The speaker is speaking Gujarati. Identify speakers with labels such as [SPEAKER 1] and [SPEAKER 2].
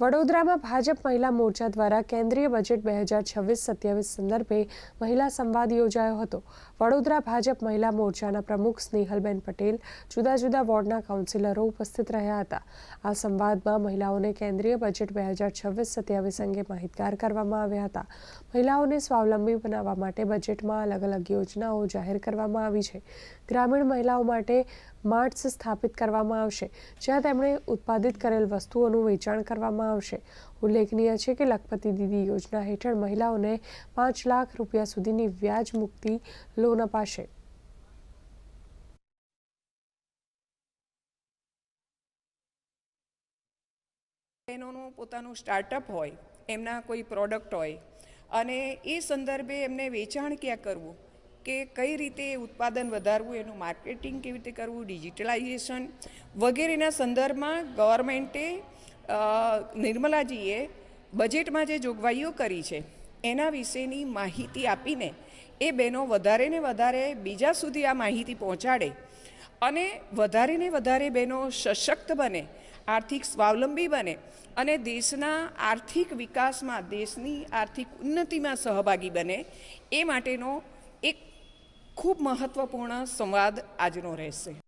[SPEAKER 1] વડોદરામાં ભાજપ મહિલા મોરચા દ્વારા કેન્દ્રીય બજેટ બે હજાર છવ્વીસ સત્યાવીસ સંદર્ભે મહિલા સંવાદ યોજાયો હતો. વડોદરા ભાજપ મહિલા મોરચાના પ્રમુખ સ્નેહલબેન પટેલ જુદા જુદા વોર્ડના કાઉન્સિલરો ઉપસ્થિત રહ્યા હતા. આ સંવાદમાં મહિલાઓને કેન્દ્રીય બજેટ બે હજાર છવ્વીસ સત્યાવીસ અંગે માહિતગાર કરવામાં આવ્યા હતા. મહિલાઓને સ્વાવલંબી બનાવવા માટે બજેટમાં અલગ અલગ યોજનાઓ જાહેર કરવામાં આવી છે. ગ્રામીણ મહિલાઓ માટે માર્ટ્સ સ્થાપિત કરવામાં આવશે, જ્યાં તેમણે ઉત્પાદિત કરેલ વસ્તુઓનું વેચાણ કરવામાં આવશે. ઉલ્લેખનીય છે કે લખપતિ દીદી યોજના હેઠળ મહિલાઓને પાંચ લાખ રૂપિયા સુધીની વ્યાજ મુક્તિ લોન અપાશે.
[SPEAKER 2] બહેનોનું પોતાનું સ્ટાર્ટઅપ હોય, એમના કોઈ પ્રોડક્ટ હોય, અને એ સંદર્ભે એમને વેચાણ ક્યાં કરવું? કે કઈ રીતે ઉત્પાદન વધારવું, એનું માર્કેટિંગ કેવી રીતે કરવું, ડિજિટલાઇઝેશન વગેરેના સંદર્ભમાં ગવર્મેન્ટે નિર્મલાજીએ બજેટમાં જે જોગવાઈઓ કરી છે, એના વિશેની માહિતી આપીને એ બહેનો વધારે ને વધારે બીજા સુધી આ માહિતી પહોંચાડે અને વધારે ને વધારે બહેનો સશક્ત બને, આર્થિક સ્વાવલંબી બને અને દેશના આર્થિક વિકાસમાં, દેશની આર્થિક ઉન્નતિમાં સહભાગી બને એ માટેનો એક ખૂબ મહત્ત્વપૂર્ણ સંવાદ આજનો રહેશે.